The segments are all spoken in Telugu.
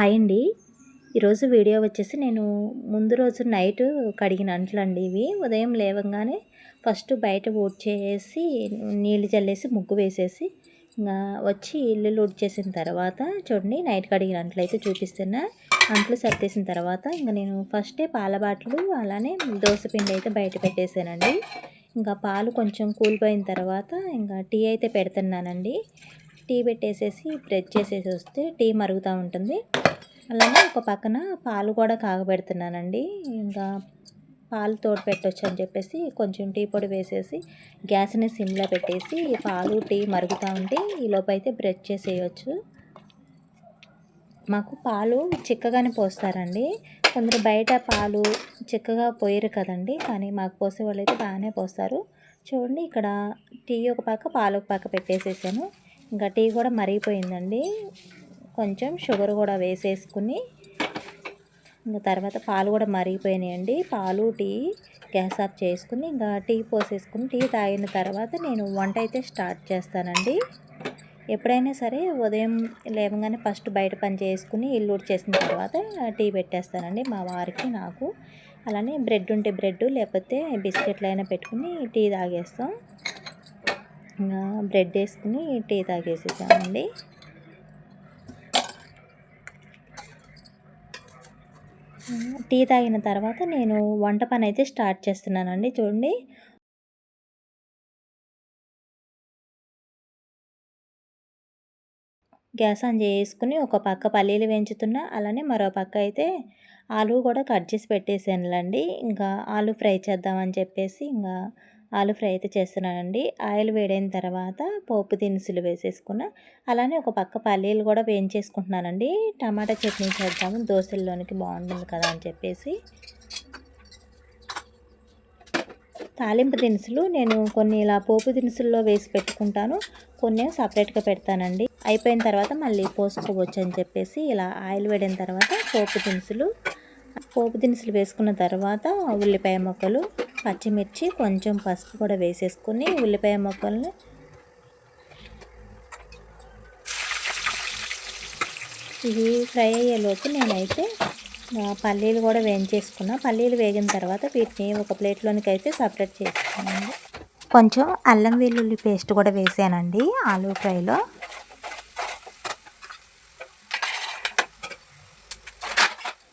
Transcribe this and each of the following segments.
హాయ్ అండి. ఈరోజు వీడియో వచ్చేసి నేను ముందు రోజు నైట్ కడిగిన అంట్లండి ఇవి. ఉదయం లేవగానే ఫస్ట్ బయట ఊడ్చేసి నీళ్ళు చల్లేసి ముగ్గు వేసేసి ఇంకా వచ్చి ఇల్లు ఊడ్చేసిన తర్వాత చూడండి నైట్ కడిగిన అంట్లు అయితే చూపిస్తున్నా. అంట్లు సర్దేసిన తర్వాత ఇంకా నేను ఫస్టే పాల బాటలు అలానే పిండి అయితే బయట పెట్టేశానండి. ఇంకా పాలు కొంచెం కూలిపోయిన తర్వాత ఇంకా టీ అయితే పెడుతున్నానండి. టీ పెట్టేసేసి బ్రెడ్ చేసేసి వస్తే టీ మరుగుతూ ఉంటుంది. అలానే ఒక పక్కన పాలు కూడా కాగబెడుతున్నానండి. ఇంకా పాలు తోడు పెట్టవచ్చు అని చెప్పేసి కొంచెం టీ పొడి వేసేసి గ్యాస్ని సిమ్లో పెట్టేసి పాలు టీ మరుగుతూ ఉంటే ఈలోపు అయితే బ్రెడ్ చేసేయచ్చు. మాకు పాలు చిక్కగానే పోస్తారండి. కొందరు బయట పాలు చిక్కగా పోయరు కదండి కానీ మాకు పోసే వాళ్ళు అయితే బాగానే పోస్తారు. చూడండి ఇక్కడ టీ ఒక పక్క పాలు ఒక పక్క పెట్టేసేసాను. ఇంకా టీ కూడా మరిగిపోయిందండి. కొంచెం షుగర్ కూడా వేసేసుకుని ఇంకా తర్వాత పాలు కూడా మరిగిపోయినాయండి. పాలు టీ గ్యాస్ ఆఫ్ చేసుకుని ఇంకా టీ పోసేసుకుని టీ తాగిన తర్వాత నేను వంట అయితే స్టార్ట్ చేస్తానండి. ఎప్పుడైనా సరే ఉదయం లేవగానే ఫస్ట్ బయట పని చేసుకుని ఇల్లు చేసిన తర్వాత టీ పెట్టేస్తానండి మా వారికి నాకు. అలానే బ్రెడ్ ఉంటే బ్రెడ్ లేకపోతే బిస్కెట్లు అయినా పెట్టుకుని టీ తాగేస్తాం. బ్రెడ్ వేసుకుని టీ తాగేసేసామండి. టీ తాగిన తర్వాత నేను వంట పని అయితే స్టార్ట్ చేస్తున్నానండి చూడండి. గ్యాస్ ఆన్ చేసుకుని ఒక పక్క పల్లీలు వేయించుతున్నా అలానే మరో పక్క అయితే ఆలు కూడా కట్ చేసి పెట్టేసానులండి. ఇంకా ఆలు ఫ్రై చేద్దామని చెప్పేసి ఇంకా ఆలు ఫ్రై అయితే చేస్తున్నానండి. ఆయిల్ వేడైన తర్వాత పోపు దినుసులు వేసేసుకున్న అలానే ఒక పక్క పల్లీలు కూడా వేయించేసుకుంటున్నానండి. టమాటా చట్నీ చేద్దాము దోశల్లోనికి బాగుంటుంది కదా అని చెప్పేసి. తాలింపు దినుసులు నేను కొన్ని ఇలా పోపు దినుసుల్లో వేసి పెట్టుకుంటాను. కొన్ని సపరేట్గా పెడతానండి. అయిపోయిన తర్వాత మళ్ళీ పోసుకోవచ్చు అని చెప్పేసి ఇలా ఆయిల్ వేడిన తర్వాత పోపు దినుసులు పోపు దినుసులు వేసుకున్న తర్వాత ఉల్లిపాయ ముక్కలు పచ్చిమిర్చి కొంచెం పసుపు కూడా వేసేసుకుని ఉల్లిపాయ ముక్కల్ని ఇవి ఫ్రై అయ్యేలోపు నేనైతే పల్లీలు కూడా వేయించేసుకున్నా. పల్లీలు వేగిన తర్వాత వీటిని ఒక ప్లేట్లోనికి అయితే సపరేట్ చేసుకున్నాను. కొంచెం అల్లం వెల్లుల్లి పేస్ట్ కూడా వేసానండి ఆలూ ఫ్రైలో.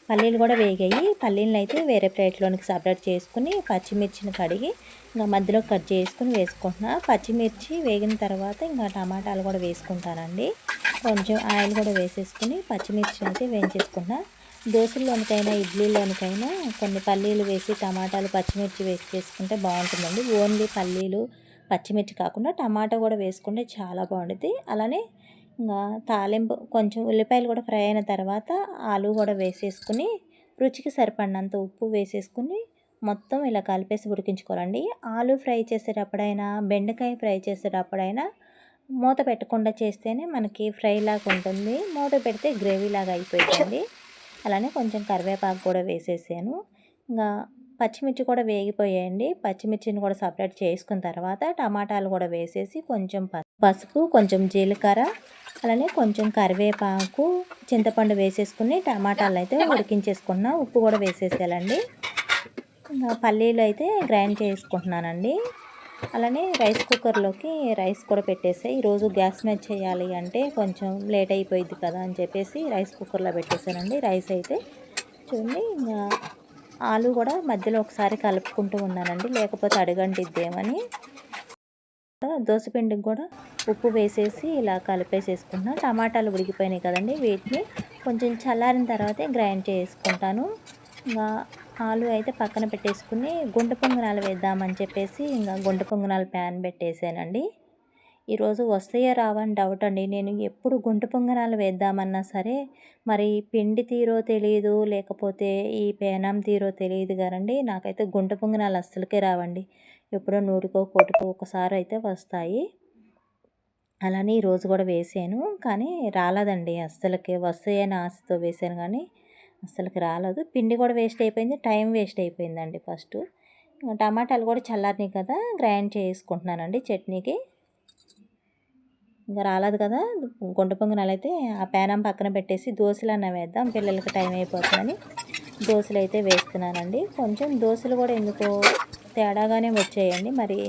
పల్లీలు కూడా వేగాయి. పల్లీలను అయితే వేరే ప్లేట్లోనికి సపరేట్ చేసుకుని పచ్చిమిర్చిని కడిగి ఇంకా మధ్యలో కట్ చేసుకుని వేసుకుంటున్నా. పచ్చిమిర్చి వేగిన తర్వాత ఇంకా టమాటాలు కూడా వేసుకుంటానండి. కొంచెం ఆయిల్ కూడా వేసేసుకుని పచ్చిమిర్చి అయితే వేయించేసుకున్నా దోశల్లోనికైనా ఇడ్లీలోనికైనా కొన్ని పల్లీలు వేసి టమాటాలు పచ్చిమిర్చి వేసి చేసుకుంటే బాగుంటుందండి. ఓన్లీ పల్లీలు పచ్చిమిర్చి కాకుండా టమాటా కూడా వేసుకుంటే చాలా బాగుంటుంది అలానే ఇంకా తాలింపు కొంచెం ఉల్లిపాయలు కూడా ఫ్రై అయిన తర్వాత ఆలు కూడా వేసేసుకుని రుచికి సరిపడినంత ఉప్పు వేసేసుకుని మొత్తం ఇలా కలిపేసి ఉడికించుకోవాలండి. ఆలు ఫ్రై చేసేటప్పుడైనా బెండకాయ ఫ్రై చేసేటప్పుడైనా మూత పెట్టకుండా చేస్తేనే మనకి ఫ్రై లాగా ఉంటుంది. మూత పెడితే గ్రేవీ లాగా అయిపోతుంది అలానే కొంచెం కరివేపాకు కూడా వేసేసాను. ఇంకా పచ్చిమిర్చి కూడా వేగిపోయాయండి. పచ్చిమిర్చిని కూడా సపరేట్ చేసుకున్న తర్వాత టమాటాలు కూడా వేసేసి కొంచెం పసుపు కొంచెం జీలకర్ర అలానే కొంచెం కరివేపాకు చింతపండు వేసేసుకుని టమాటాలు అయితే ఉడికించేసుకున్నా. ఉప్పు కూడా వేసేసేయాలండి. పల్లీలు అయితే గ్రైండ్ చేసుకుంటున్నానండి. అలానే రైస్ కుక్కర్లోకి రైస్ కూడా పెట్టేసి ఈరోజు గ్యాస్ మీద చేయాలి అంటే కొంచెం లేట్ అయిపోయింది కదా అని చెప్పేసి రైస్ కుక్కర్లో పెట్టేశానండి. రైస్ అయితే చూడండి ఇంకా ఆలు కూడా మధ్యలో ఒకసారి కలుపుకుంటూ ఉన్నానండి. లేకపోతే అడగంటిద్దేమని. దోసపిండికి కూడా ఉప్పు వేసేసి ఇలా కలిపేసేసుకుంటున్నా. టమాటాలు ఉడికిపోయినాయి కదండి వీటిని. కొంచెం చల్లారిన తర్వాతే గ్రైండ్ చేసుకుంటాను. ఇంకా ఆలు అయితే పక్కన పెట్టేసుకుని గుంట పొంగనాలు వేద్దామని చెప్పేసి ఇంకా గుంట పొంగనాలు ప్యాన్ పెట్టేసానండి ఈరోజు వస్తాయో రావని డౌట్ అండి. నేను ఎప్పుడు గుంట పొంగనాలు వేద్దామన్నా సరే మరి పిండి తీరో తెలియదు లేకపోతే ఈ పేనం తీరో తెలియదు కదండి. నాకైతే గుంట పొంగనాలు అస్సలకే రావండి. ఎప్పుడో నూటికో కోటికో ఒకసారి అయితే వస్తాయి. అలానే ఈరోజు కూడా వేసాను. కానీ రాలేదండి. అస్సలకి వస్తాయని ఆశతో వేసాను కానీ అస్సలకి రాలేదు. పిండి కూడా వేస్ట్ అయిపోయింది. టైం వేస్ట్ అయిపోయిందండి ఫస్ట్. టమాటాలు కూడా చల్లారినాయి కదా గ్రైండ్ చేసుకుంటున్నానండి చట్నీకి. ఇంకా రాలేదు కదా. గుంట పొంగనాలు అయితే ఆ పేనం పక్కన పెట్టేసి దోశలు అన్న వేద్దాం. పిల్లలకి టైం అయిపోతుందని దోశలు అయితే వేస్తున్నానండి. కొంచెం దోశలు కూడా ఎందుకో తేడాగానే వచ్చాయండి. మరి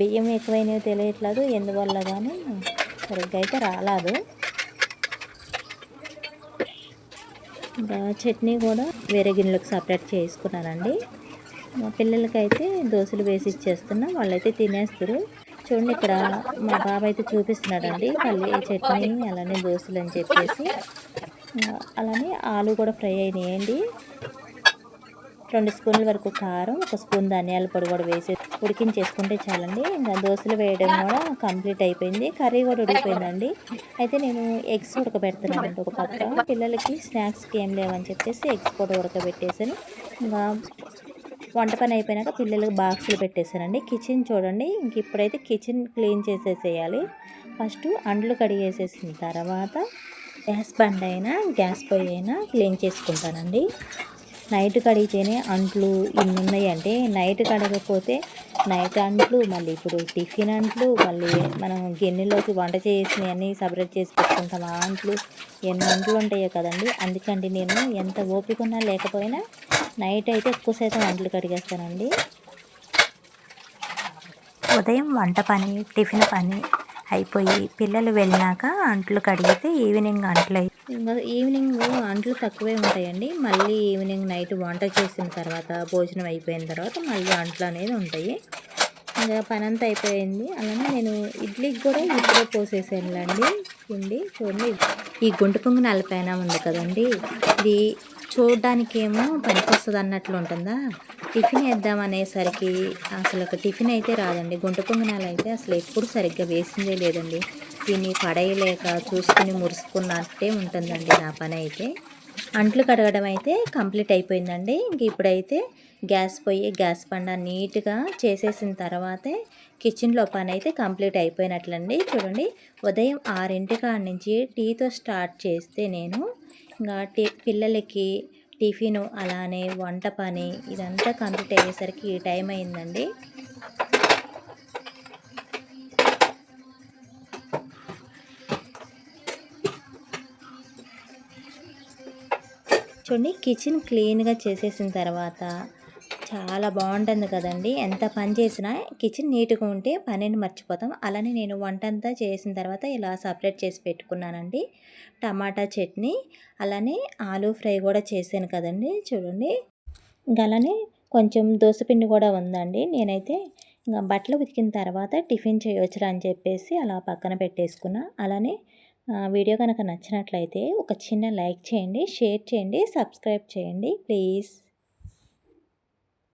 బియ్యం ఎక్కువైనవి తెలియట్లేదు. ఎందువల్ల కానీ సరిగ్గా అయితే రాలేదు. ఇంకా చట్నీ కూడా వేరే గిన్నెలకు సపరేట్ చేసుకున్నానండి. మా పిల్లలకైతే దోశలు వేసి ఇచ్చేస్తున్నా. వాళ్ళైతే తినేస్తారు. చూడండి ఇక్కడ మా బాబు అయితే చూపిస్తున్నాడండి పల్లి చట్నీ అలానే దోశలు అని చెప్పేసి. అలానే ఆలు కూడా ఫ్రై అయినాయండి. రెండు స్పూన్ల వరకు కారం ఒక స్పూన్ ధనియాల పొడి కూడా వేసి ఉడికించేసుకుంటే చాలండి. ఇంకా దోశలు వేయడం కూడా కంప్లీట్ అయిపోయింది. కర్రీ కూడా ఉడికిపోయిందండి. అయితే నేను ఎగ్స్ ఉడకబెడుతున్నానండి ఒక పక్క పిల్లలకి స్నాక్స్కి ఏం లేవని చెప్పేసి ఎగ్స్ కూడా ఉడకబెట్టేసాను. ఇంకా వంట పని అయిపోయినాక పిల్లలకు బాక్సులు పెట్టేశానండి. కిచెన్ చూడండి ఇంక ఇప్పుడైతే కిచెన్ క్లీన్ చేసేసేయాలి. ఫస్ట్ అండ్లు కడిగేసేసిన తర్వాత గ్యాస్ బండ్ అయినా గ్యాస్ పొయ్యి అయినా క్లీన్ చేసుకుంటానండి. నైట్ కడిగితేనే అంట్లు ఇన్ని ఉన్నాయంటే నైట్ కడగకపోతే నైట్ అంట్లు మళ్ళీ ఇప్పుడు టిఫిన్ అంట్లు మళ్ళీ మనం గిన్నెలోకి వంట చేసినవన్నీ సపరేట్ చేసి పెట్టుకుంటాం. ఆ అంట్లు ఎన్ని అంట్లు ఉంటాయో కదండి. అందుకండి నేను ఎంత ఓపిక ఉన్నా లేకపోయినా నైట్ అయితే ఎక్కువ శాతం అంట్లు కడిగేస్తానండి. ఉదయం వంట పని టిఫిన్ పని అయిపోయి పిల్లలు వెళ్ళినాక అంట్లు కడిగితే ఈవినింగ్ అంట్లు ఈవినింగ్ అంట్లు తక్కువే ఉంటాయండి. మళ్ళీ ఈవినింగ్ నైట్ వంట చేసిన తర్వాత భోజనం అయిపోయిన తర్వాత మళ్ళీ అంట్లు అనేది ఉంటాయి. ఇంకా పని అంతా అయిపోయింది. అలానే నేను ఇడ్లీకి కూడా ఇప్పుడే పోసేసానులేండి. పిండి చూడండి. ఈ గుంట పొంగు నలపైన ఉంది కదండి. ఇది చూడడానికి ఏమో పనికొస్తుంది అన్నట్లు ఉంటుందా? టిఫిన్ వేద్దాం అనేసరికి అసలు ఒక టిఫిన్ అయితే రాదండి. గుంట పొంగనాలు అయితే అసలు ఎప్పుడు సరిగ్గా వేసిందే లేదండి. దీన్ని పడేయలేక చూసుకుని మురుసుకున్నట్టే ఉంటుందండి నా పని అయితే. అంట్లు కడగడం అయితే కంప్లీట్ అయిపోయిందండి. ఇంక ఇప్పుడైతే గ్యాస్ పొయ్యి గ్యాస్ పండ నీట్గా చేసేసిన తర్వాతే కిచెన్లో పని అయితే కంప్లీట్ అయిపోయినట్లండి. చూడండి ఉదయం ఆరింటి కాడ నుంచి టీతో స్టార్ట్ చేస్తే నేను ఇంకా టీ పిల్లలకి టిఫిను అలానే వంట పని ఇదంతా కంప్లీట్ అయ్యేసరికి ఈ టైం అయిందండి. చూడండి కిచెన్ క్లీన్గా చేసేసిన తర్వాత చాలా బాగుంటుంది కదండి. ఎంత పని చేసినా కిచెన్ నీట్గా ఉంటే పనిని మర్చిపోతాం. అలానే నేను వంట అంతా చేసిన తర్వాత ఇలా సపరేట్ చేసి పెట్టుకున్నానండి. టమాటా చట్నీ అలానే ఆలూ ఫ్రై కూడా చేశాను కదండి. చూడండి. అలానే కొంచెం దోశపిండి కూడా ఉందండి. నేనైతే ఇంకా బట్టలు ఉతికిన తర్వాత టిఫిన్ చేయవచ్చురా అని చెప్పేసి అలా పక్కన పెట్టేసుకున్నా. అలానే వీడియో కనుక నచ్చినట్లయితే ఒక చిన్న లైక్ చేయండి షేర్ చేయండి సబ్స్క్రైబ్ చేయండి ప్లీజ్.